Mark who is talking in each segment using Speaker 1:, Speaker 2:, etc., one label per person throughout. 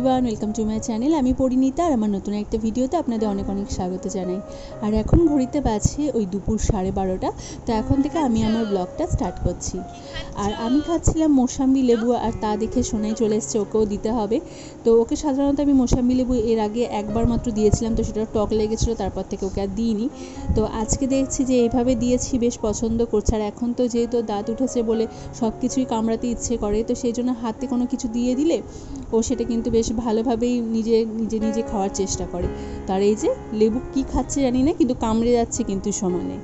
Speaker 1: Everyone welcome to my channel আমি পরিণীতা আর আমার নতুন একটা ভিডিওতে আপনাদের অনেক অনেক স্বাগত জানাই। আর এখন ঘড়িতে বাজছে ওই দুপুর সাড়ে বারোটা, তো এখন থেকে আমি আমার ব্লগটা স্টার্ট করছি। আর আমি খাচ্ছিলাম মোসাম্বি লেবু আর তা দেখে শোনাই চলে এসছে, ওকেও দিতে হবে। তো ওকে সাধারণত আমি মোসাম্বি লেবু এর আগে একবার মাত্র দিয়েছিলাম, তো সেটা টক লেগেছিলো, তারপর থেকে ওকে আর দিইনি। তো আজকে দেখছি যে এইভাবে দিয়েছি, বেশ পছন্দ করছে। আর এখন তো যেহেতু দাঁত উঠেছে বলে সব কিছুই কামড়াতে ইচ্ছে করে, তো সেই জন্য হাতে কোনো কিছু দিয়ে দিলে ও সেটা কিন্তু বেশ ভালোভাবেই নিজে নিজে নিজে খাওয়ার চেষ্টা করে। তার এই যে লেবু কি খাচ্ছে জানি না, কিন্তু কামড়ে যাচ্ছে কিন্তু সমানে।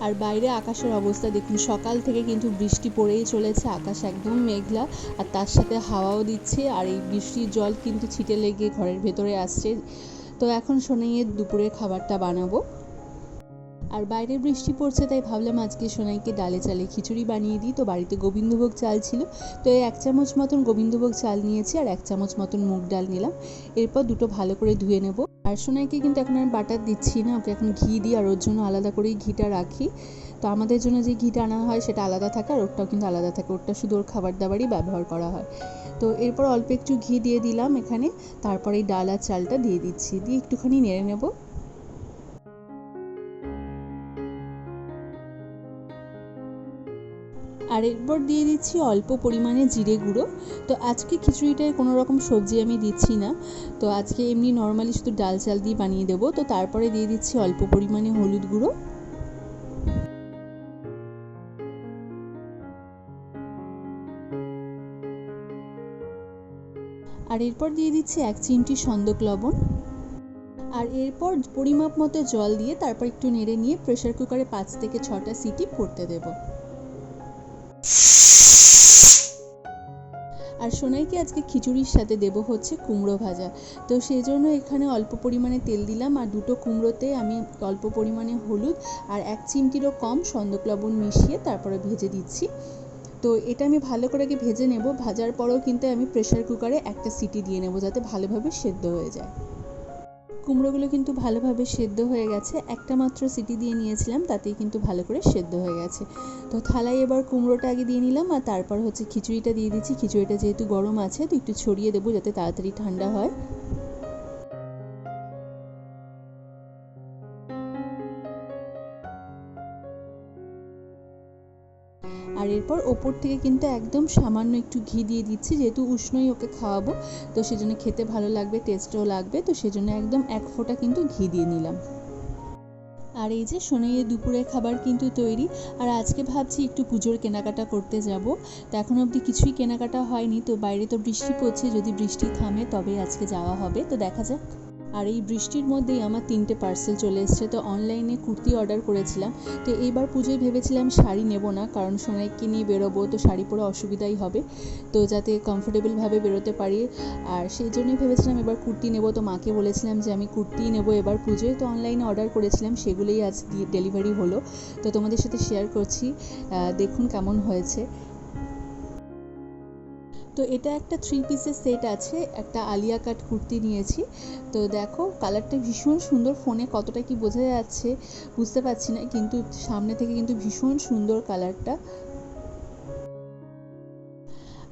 Speaker 1: আর বাইরে আকাশের অবস্থা দেখুন। সকাল থেকে কিন্তু বৃষ্টি পড়েই চলেছে। আকাশ একদম মেঘলা আর তার সাথে হাওয়াও দিচ্ছে আর এই বৃষ্টির জল কিন্তু ছিটে লেগে ঘরের ভেতরে আসছে। তো এখন সোনাইয়ের দুপুরের খাবারটা বানাবো। আর বাইরে বৃষ্টি পড়ছে তাই ভাবলাম আজকে সোনাইকে ডালে চালে খিচুড়ি বানিয়ে দিই। তো বাড়িতে গোবিন্দভোগ চাল ছিল। তো এই এক চামচ মতন গোবিন্দভোগ চাল নিয়েছি আর এক চামচ মতন মুগ ডাল নিলাম। এরপর দুটো ভালো করে ধুয়ে নেব। আর সোনাইকে কিন্তু এখন আর বাটার দিচ্ছি না, ওকে এখন ঘি দিই আর ওর জন্য আলাদা করেই ঘিটা রাখি। তো আমাদের জন্য যে ঘিটা আনা হয় সেটা আলাদা থাকে আর ওরটাও কিন্তু আলাদা থাকে, ওরটা শুধু ওর খাবার দাবারই ব্যবহার করা হয়। তো এরপর অল্প একটু ঘি দিয়ে দিলাম এখানে, তারপরে এই ডাল আর চালটা দিয়ে দিচ্ছি, দিয়ে একটুখানি নেড়ে নেব। আর এরপর দিয়ে দিচ্ছি অল্প পরিমাণে জিরে গুঁড়ো। তো আজকে খিচুড়িটায় কোনো রকম সবজি আমি দিচ্ছি না। তো আজকে এমনি নর্মালি শুধু ডাল চাল দিয়ে বানিয়ে দেবো। তো তারপরে দিয়ে দিচ্ছি অল্প পরিমাণে হলুদ গুঁড়ো। আর এরপর দিয়ে দিচ্ছি এক চিমটি সন্দক লবণ। আর এরপর পরিমাপ মতো জল দিয়ে তারপর একটু নেড়ে নিয়ে প্রেশার কুকারে পাঁচ থেকে ছটা সিটি পড়তে দেবো। আর সোনাইকে আজকে খিচুড়ির সাথে দেব হচ্ছে কুমড়ো ভাজা। তো সেই জন্য এখানে অল্প পরিমাণে তেল দিলাম আর দুটো কুমড়োতে আমি অল্প পরিমাণে হলুদ আর এক চিমটিরও কম সন্দক লবণ মিশিয়ে তারপরে ভেজে দিচ্ছি। তো এটা আমি ভালো করে আগে ভেজে নেব, ভাজার পরেও কিন্তু আমি প্রেশার কুকারে একটা সিটি দিয়ে নেব যাতে ভালোভাবে সেদ্ধ হয়ে যায়। কুমড়োগুলো কিন্তু ভালোভাবে সেদ্ধ হয়ে গেছে। একটা মাত্র সিটি দিয়ে নিয়েছিলাম, তাতেই কিন্তু ভালো করে সেদ্ধ হয়ে গেছে। তো থালায় এবার কুমড়োটা আগে দিয়ে নিলাম আর তারপর হচ্ছে খিচুড়িটা দিয়ে দিচ্ছি। খিচুড়িটা যেহেতু গরম আছে, তো একটু ছড়িয়ে দেবো যাতে তাড়াতাড়ি ঠান্ডা হয়। আর এরপর ওপর থেকে কিন্তু একদম সামান্য একটু ঘি দিয়ে দিচ্ছি, যেহেতু উষ্ণই ওকে খাওয়াবো। তো সেজন্য খেতে ভালো লাগবে টেস্টও লাগবে, তো সেজন্য একদম এক ফোঁটা কিন্তু ঘি দিয়ে নিলাম। আর এই যে সোনাইয়ের দুপুরের খাবার কিন্তু তৈরি, আর আজকে ভাবছি একটু পুজোর কেনাকাটা করতে যাব। তো এখন অবধি কিছুই কেনাকাটা হয়নি, তো বাইরে তো বৃষ্টি পড়ছে, যদি বৃষ্টি থামে তবে আজকে যাওয়া হবে। তো দেখা যাক। আর এই বৃষ্টির মধ্যেই আমার তিনটে পার্সেল চলে এসছে। তো অনলাইনে কুর্তি অর্ডার করেছিলাম। তো এইবার পুজোয় ভেবেছিলাম শাড়ি নেব না, কারণ সোনাইকে নিয়ে বেরোবো? তো শাড়ি পরে অসুবিধাই হবে। তো যাতে কমফোর্টেবলভাবে বেরোতে পারি। আর সেই জন্যই ভেবেছিলাম এবার কুর্তি নেব। তো মাকে বলেছিলাম যে, আমি কুর্তিই নেব এবার পুজোয়। তো অনলাইনে অর্ডার করেছিলাম। সেগুলোই আজ ডেলিভারি হলো। তো তোমাদের সাথে শেয়ার করছি। দেখুন কেমন হয়েছে। তো এটা একটা থ্রি পিসের সেট আছে, একটা আলিয়া কাট কুর্তি নিয়েছি। তো দেখো কালারটা ভীষণ সুন্দর ফোনে কতটা কি বোঝা যাচ্ছে বুঝতে পারছি না, কিন্তু সামনে থেকে কিন্তু ভীষণ সুন্দর কালারটা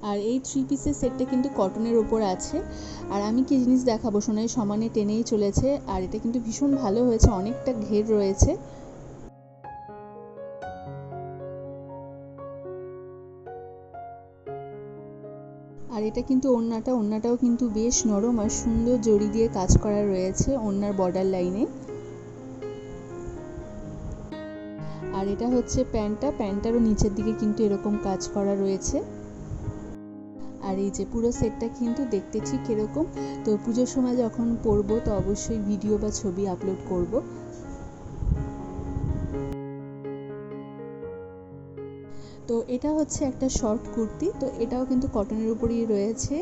Speaker 1: আর এই থ্রি পিসের সেটটা কিন্তু কটনের ওপর আছে। আর আমি কি জিনিস দেখাবো? সোনাই সমানে টেনেই চলেছে, আর এটা কিন্তু ভীষণ ভালো হয়েছে, অনেকটা ঘের রয়েছে। আর এটা কিন্তু ওড়নাটা, ওড়নাটাও কিন্তু বেশ নরম আর সুন্দর জড়ি দিয়ে কাজ করা রয়েছে ওড়নার বর্ডার লাইনে আর এটা হচ্ছে প্যান্টটা, প্যান্টটারও নিচের দিকে কিন্তু এরকম কাজ করা রয়েছে। আর এই যে পুরো সেটটা কিন্তু দেখতে ঠিক এরকম। তো পুজোর সময় যখন পরবো তো অবশ্যই ভিডিও বা ছবি আপলোড করব। তো এটা হচ্ছে একটা শর্ট কুর্তি, তো এটাও কিন্তু কটনের উপরেই রয়েছে।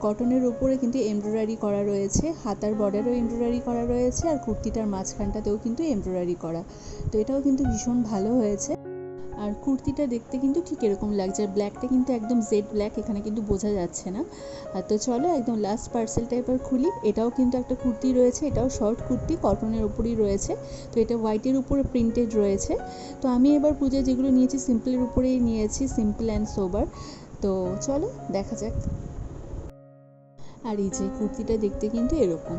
Speaker 1: কটনের উপরে কিন্তু এমব্রয়ডারি করা রয়েছে, হাতার বর্ডারও এমব্রয়ডারি করা রয়েছে, আর কুর্তিটার মাঝখানটাতেও কিন্তু এমব্রয়ডারি করা। তো এটাও কিন্তু ভীষণ ভালো হয়েছে। কুর্তিটা দেখতে কিন্তু ঠিক এরকম লাগছে। আর ব্ল্যাকটা কিন্তু একদম জেড ব্ল্যাক এখানে কিন্তু বোঝা যাচ্ছে না। আর তো চলো একদম লাস্ট পার্সেলটা এবার খুলি। এটাও কিন্তু একটা কুর্তি রয়েছে, এটাও শর্ট কুর্তি কটনের উপরই রয়েছে। তো এটা হোয়াইটের উপরে প্রিন্টেড রয়েছে। তো আমি এবার পুজোয় যেগুলো নিয়েছি সিম্পলের উপরেই নিয়েছি সিম্পল অ্যান্ড সোবার তো চলো দেখা যাক। আর এই যে কুর্তিটা দেখতে কিন্তু এরকম।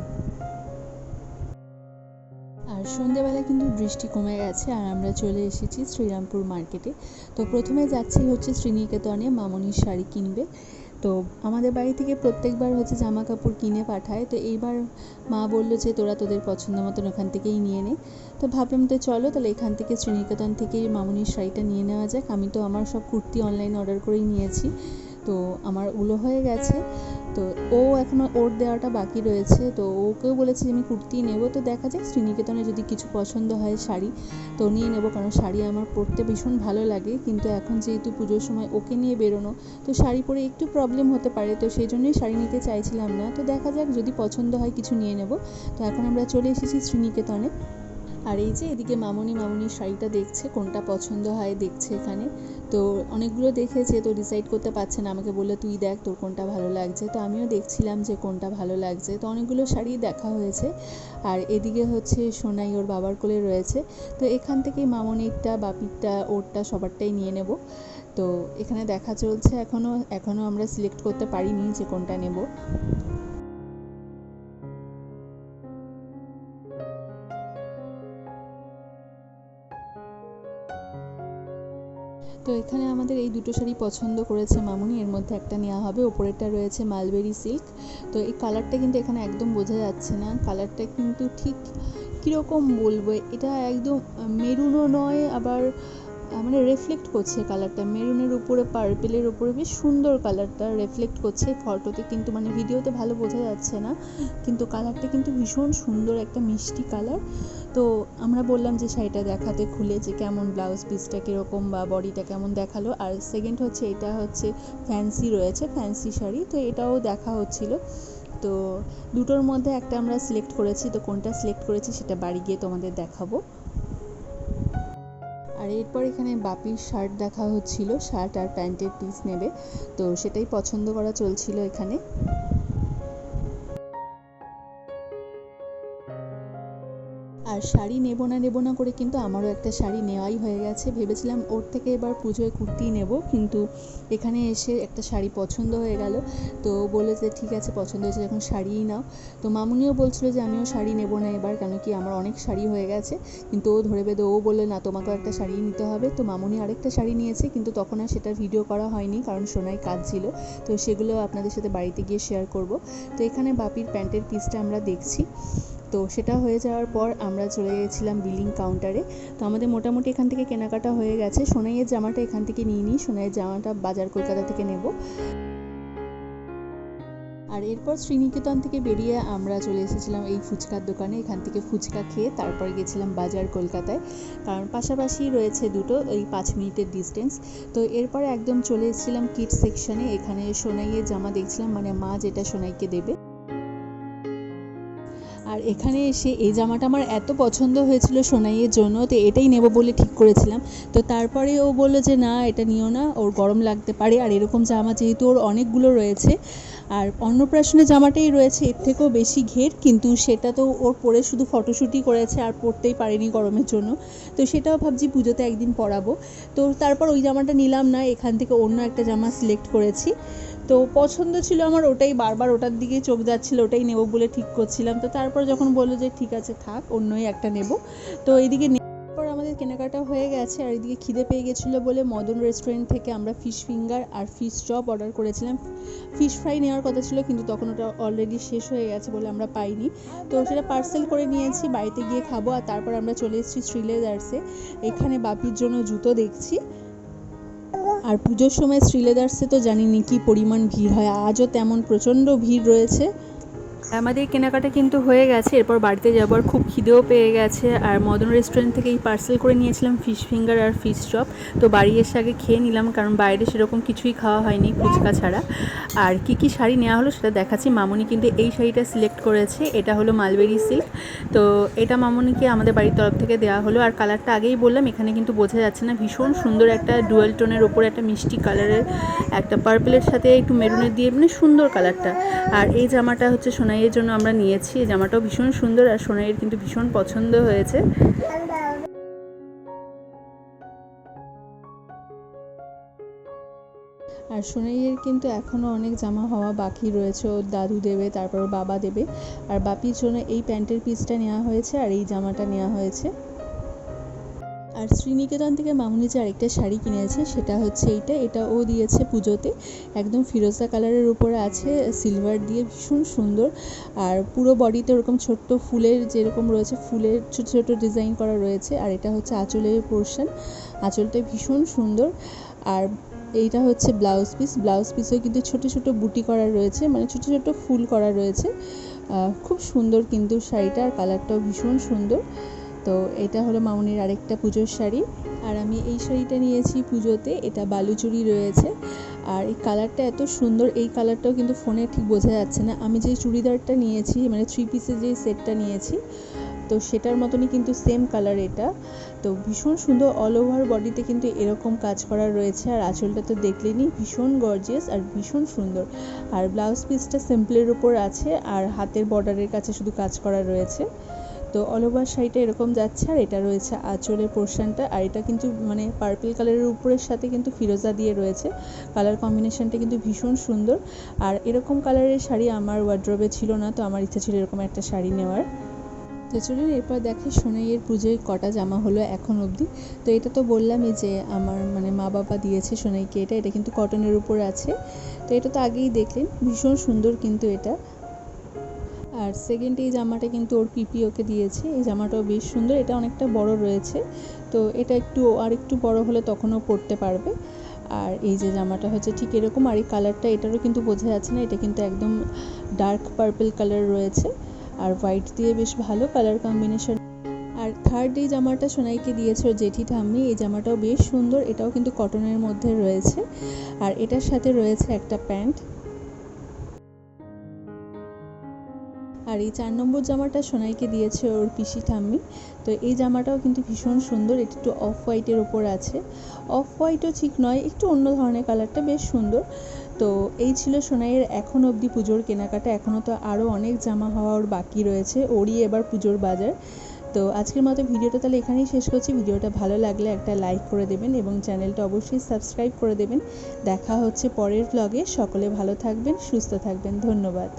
Speaker 1: সন্ধেবেলা কিন্তু বৃষ্টি কমে গেছে আর আমরা চলে এসেছি শ্রীরামপুর মার্কেটে। তো প্রথমে যাচ্ছি হচ্ছে শ্রীনিকেতনে মামনির শাড়ি কিনবে। তো আমাদের বাড়ি থেকে প্রত্যেকবার হচ্ছে জামা কাপড় কিনে পাঠায়। তো এইবার মা বলল যে, তোরা তোদের পছন্দ মতন ওখান থেকেই নিয়ে নে। তো ভাবলাম তো চলো, তাহলে এখান থেকে শ্রীনিকেতন থেকেই মামনির শাড়িটা নিয়ে নেওয়া যাক। আমি তো আমার সব কুর্তি অনলাইন অর্ডার করেই নিয়েছি। তো আমার উলো হয়ে গেছে। তো ও এখনও ওর দেওয়াটা বাকি রয়েছে। তো ওকেও বলেছে আমি কুর্তি নেব। তো দেখা যাক, শ্রীনিকেতনে যদি কিছু পছন্দ হয় শাড়ি, তো নিয়ে নেব। কারণ শাড়ি আমার পরতে ভীষণ ভালো লাগে। কিন্তু এখন যেহেতু পুজোর সময় ওকে নিয়ে বেরোনো, তো শাড়ি পরে একটু প্রবলেম হতে পারে। তো সেই জন্যই শাড়ি নিতে চাইছিলাম না। তো দেখা যাক, যদি পছন্দ হয় কিছু নিয়ে নেব। তো এখন আমরা চলে এসেছি শ্রীনিকেতনে। আর এই যে এদিকে মামনি, মামনির শাড়িটা দেখছে, কোনটা পছন্দ হয় দেখছে এখানে। তো অনেকগুলো দেখেছে, তো ডিসাইড করতে পারছে না, আমাকে বলল, তুই দেখ তোর কোনটা ভালো লাগছে। তো আমিও দেখছিলাম যে কোনটা ভালো লাগছে। তো অনেকগুলো শাড়ি দেখা হয়েছে। আর এদিকে হচ্ছে সোনাই ওর বাবার কোলে রয়েছে। তো এখান থেকেই মামনিরটা, বাপিরটা, ওরটা সবারটাই নিয়ে নেব। তো এখানে দেখা চলছে এখনও এখনও আমরা সিলেক্ট করতে পারিনি যে কোনটা নেব। তো এখানে আমাদের এই দুটো শাড়ি পছন্দ করেছে মামুনি। এর মধ্যে একটা নেওয়া হবে, ওপরেরটা রয়েছে মালবেরি সিল্ক তো এই কালারটা কিন্তু এখানে একদম বোঝা যাচ্ছে না। কালারটা কিন্তু ঠিক কীরকম বলব? এটা একদম মেরুনও নয়, আবার মানে রেফলেক্ট করছে কালারটা মেরুনের উপরে পার্পেলের উপরে বেশ সুন্দর কালারটা রেফলেক্ট করছে ফটোতে কিন্তু মানে ভিডিওতে ভালো বোঝা যাচ্ছে না। কিন্তু কালারটা কিন্তু ভীষণ সুন্দর, একটা মিষ্টি কালার তো আমরা বললাম যে শাড়িটা দেখাতে খুলে যে কেমন ব্লাউজ পিসটা কীরকম বা বডিটা কেমন দেখাল। আর সেকেন্ড হচ্ছে, এটা হচ্ছে ফ্যান্সি রয়েছে ফ্যান্সি শাড়ি। তো এটাও দেখা হচ্ছিল। তো দুটোর মধ্যে একটা আমরা সিলেক্ট করেছি। তো কোনটা সিলেক্ট করেছি সেটা বাড়ি গিয়ে তোমাদের দেখাবো। আর এরপর এখানে বাপির শার্ট দেখা হচ্ছিল, শার্ট আর প্যান্টের পিস নেবে। তো সেটাই পছন্দ করা চলছিল এখানে। আর শাড়ি নেব না নেব না করে কিন্তু আমারও একটা শাড়ি নেওয়াই হয়ে গেছে। ভেবেছিলাম ওর থেকে এবার পুজোয় কুর্তি নেব, কিন্তু এখানে এসে একটা শাড়ি পছন্দ হয়ে গেল। তো ও বলল যে, ঠিক আছে, পছন্দ হয়েছে যখন শাড়িই নাও। তো মামুনিও বলছিল যে, আমিও শাড়ি নেব না এবার, কেন কি আমার অনেক শাড়ি হয়ে গেছে। কিন্তু ও ধরে বেঁধে, ও বলল, না, তোমাকেও একটা শাড়ি নিতে হবে। তো মামুনি আরেকটা শাড়ি নিয়েছে, কিন্তু তখন আর সেটার ভিডিও করা হয়নি, কারণ সোনায় কাজ ছিল। তো সেগুলো আপনাদের সাথে বাড়িতে গিয়ে শেয়ার করব। তো এখানে বাপির প্যান্টের পিসটা আমরা দেখছি। তো সেটা হয়ে যাওয়ার পর আমরা চলে গেছিলাম বিলিং কাউন্টারে তো আমাদের মোটামুটি এখান থেকে কেনাকাটা হয়ে গেছে। সোনাইয়ের জামাটা এখান থেকে নিয়ে নিই। সোনাইয়ের জামাটা বাজার কলকাতা থেকে নেব। আর এরপর শ্রীনিকেতন থেকে বেরিয়ে আমরা চলে এসেছিলাম এই ফুচকার দোকানে। এখান থেকে ফুচকা খেয়ে তারপর গেছিলাম বাজার কলকাতায়। কারণ পাশাপাশি রয়েছে দুটো এই পাঁচ মিনিটের ডিস্টেন্স তো এরপরে একদম চলে এসেছিলাম কিডস সেকশনে এখানে সোনাইয়ের জামা দেখছিলাম। মানে মা যেটা সোনাইকে দেবে। এখানে এসে এই জামাটা আমার এত পছন্দ হয়েছিল সোনাইয়ের জন্য, তো এটাই নেব বলে ঠিক করেছিলাম। তো তারপরে ও বলল যে, না, এটা নিও না, ওর গরম লাগতে পারে। আর এরকম জামা যেহেতু ওর অনেকগুলো রয়েছে, আর অন্নপ্রাশনের জামাটাই রয়েছে, এর থেকেও বেশি ঘের, কিন্তু সেটা তো ওর পরে শুধু ফটোশ্যুটই করেছে আর পরতেই পারেনি গরমের জন্য। তো সেটাও ভাবছি পুজোতে একদিন পরাবো। তো তারপর ওই জামাটা নিলাম না, এখান থেকে অন্য একটা জামা সিলেক্ট করেছি। তো পছন্দ ছিল আমার, ওটাই বারবার ওটার দিকেই চোখ যাচ্ছিল, ওটাই নেব বলে ঠিক করছিলাম। তো তারপর যখন বলল যে, ঠিক আছে, থাক, অন্যই একটা নেব। তো এইদিকে পর আমাদের কেনাকাটা হয়ে গেছে, আর এদিকে খিদে পেয়ে গেছিল বলে মদন রেস্টুরেন্ট থেকে আমরা ফিশ ফিঙ্গার আর ফিশ চপ অর্ডার করেছিলাম। ফিশ ফ্রাই নেওয়ার কথা ছিল, কিন্তু তখন ওটা অলরেডি শেষ হয়ে গেছে বলে আমরা পাইনি। তো সেটা পার্সেল করে নিয়েছি, বাড়িতে গিয়ে খাব, আর তারপর আমরা চলে এসেছি শ্রীলেদার্সে এখানে বাপির জন্য জুতো দেখছি। আর পুজোর সময় শ্রীলেদার্সে তো জানিনি কি পরিমাণ ভিড় হয়, আজও তেমন প্রচণ্ড ভিড় রয়েছে। আমাদের কেনাকাটা কিন্তু হয়ে গেছে, এরপর বাড়িতে যাবার খুব খিদেও পেয়ে গেছে। আর মদন রেস্টুরেন্ট থেকে এই পার্সেল করে নিয়েছিলাম ফিশ ফিঙ্গার আর ফিশ চপ তো বাড়ি এসে আগে খেয়ে নিলাম, কারণ বাইরে সেরকম কিছুই খাওয়া হয়নি ফুচকা ছাড়া। আর কি কি শাড়ি নেওয়া হলো সেটা দেখাচ্ছি। মামুনি কিন্তু এই শাড়িটা সিলেক্ট করেছে, এটা হলো মালবেরি সিল্ক তো এটা মামুনিকে আমাদের বাড়ির তরফ থেকে দেওয়া হলো। আর কালারটা আগেই বললাম, এখানে কিন্তু বোঝা যাচ্ছে না, ভীষণ সুন্দর একটা ডুয়াল টোনের ওপরে একটা মিষ্টি কালারের একটা পার্পেলের সাথে একটু মেরুনের দিয়ে মানে সুন্দর কালারটা আর এই জামাটা হচ্ছে সোনাইয়ের জন্য আমরা নিয়েছি। জামাটাও ভীষণ সুন্দর আর সোনাইয়ের কিন্তু ভীষণ পছন্দ হয়েছে। আর সোনাইয়ের কিন্তু এখনও অনেক জামা হওয়া বাকি রয়েছে। ওর দাদু দেবে, তারপর বাবা দেবে। আর বাপির জন্য এই প্যান্টের পিসটা নেওয়া হয়েছে আর এই জামাটা নেওয়া হয়েছে। আর শ্রীনিকেতন থেকে মামুনি যে আরেকটা শাড়ি কিনেছে সেটা হচ্ছে এইটা। এটা ও দিয়েছে পুজোতে। একদম ফিরোজা কালারের উপরে আছে, সিলভার দিয়ে ভীষণ সুন্দর। আর পুরো বডিতে ওরকম ছোট্ট ফুলের যেরকম রয়েছে, ফুলের ছোটো ছোটো ডিজাইন করা রয়েছে। আর এটা হচ্ছে আঁচলের পোর্শন। আঁচলটা ভীষণ সুন্দর। আর এইটা হচ্ছে ব্লাউজ পিস। ব্লাউজ পিসেও কিন্তু ছোটো ছোটো বুটি করা রয়েছে মানে ছোটো ছোটো ফুল করা রয়েছে। খুব সুন্দর কিন্তু শাড়িটা। আর কালারটাও ভীষণ সুন্দর। তো এটা হলো মামুনির আরেকটা পুজোর শাড়ি। আর আমি এই শাড়িটা নিয়েছি পুজোতে, এটা বালুচুরি রয়েছে। আর এই কালারটা এত সুন্দর, এই কালারটাও কিন্তু ফোনে ঠিক বোঝা যাচ্ছে না। আমি যে চুড়িদারটা নিয়েছি মানে থ্রি পিসের যে সেটটা নিয়েছি, তো সেটার মতনই কিন্তু সেম কালার এটা। তো ভীষণ সুন্দর অল ওভার বডিতে কিন্তু এরকম কাজ করা রয়েছে। আর আঁচলটা তো দেখলেনই, ভীষণ গর্জিয়াস আর ভীষণ সুন্দর। আর ব্লাউজ পিসটা সিম্পলের উপর আছে, আর হাতের বর্ডারের কাছে শুধু কাজ করা রয়েছে। তো অল ওভার শাড়িটা এরকম যাচ্ছে আর এটা রয়েছে আঁচলের পোর্শনটা আর এটা কিন্তু মানে পার্পল কালারের উপরের সাথে কিন্তু ফিরোজা দিয়ে রয়েছে। কালার কম্বিনেশনটা কিন্তু ভীষণ সুন্দর। আর এরকম কালারের শাড়ি আমার ওয়ার্ড্রবে ছিল না, তো আমার ইচ্ছা ছিল এরকম একটা শাড়ি নেওয়ার। তো চলুন এরপর দেখি সোনাইয়ের পুজোয় কটা জামা হলো এখন অবধি। তো এটা তো বললামই যে আমার মানে মা বাবা দিয়েছে সোনাইকে এটা এটা কিন্তু কটনের উপর আছে। তো এটা তো আগেই দেখলেন, ভীষণ সুন্দর কিন্তু এটা। আর সেকেন্ড এই জামাটা কিন্তু ওর পিপি ওকে দিয়েছে। এই জামাটাও বেশ সুন্দর, এটা অনেকটা বড় রয়েছে। তো এটা একটু, আর একটু বড় হলে তখনও পরতে পারবে। আর এই যে জামাটা হচ্ছে ঠিক এরকম, আর এই কালারটা এটারও কিন্তু বোঝা যাচ্ছে না, এটা কিন্তু একদম ডার্ক পার্পল কালার রয়েছে। আর হোয়াইট দিয়ে বেশ ভালো কালার কম্বিনেশন আর থার্ড এই জামাটা সোনাইকে দিয়েছে ওর জেঠি ঠাম্মি, এই জামাটাও বেশ সুন্দর, এটাও কিন্তু কটনের মধ্যে রয়েছে। আর এটার সাথে রয়েছে একটা প্যান্ট। আর এই চার নম্বর জামাটা সোনাইকে দিয়েছে ওর পিসি ঠাম্মি। তো এই জামাটাও কিন্তু ভীষণ সুন্দর, এটা একটু অফ হোয়াইটের ওপর আছে। অফ হোয়াইটও ঠিক নয়, একটু অন্য ধরনের কালারটা বেশ সুন্দর। তো এই ছিল সোনাইয়ের এখন অবধি পুজোর কেনাকাটা, এখনও তো আরও অনেক জামা হওয়া ওর বাকি রয়েছে, ওরই এবার পুজোর বাজার। তো আজকের মতো ভিডিওটা তাহলে এখানেই শেষ করছি, ভিডিওটা ভালো লাগলে একটা লাইক করে দেবেন এবং চ্যানেলটা অবশ্যই সাবস্ক্রাইব করে দেবেন। দেখা হচ্ছে পরের ব্লগে সকলে ভালো থাকবেন, সুস্থ থাকবেন, ধন্যবাদ।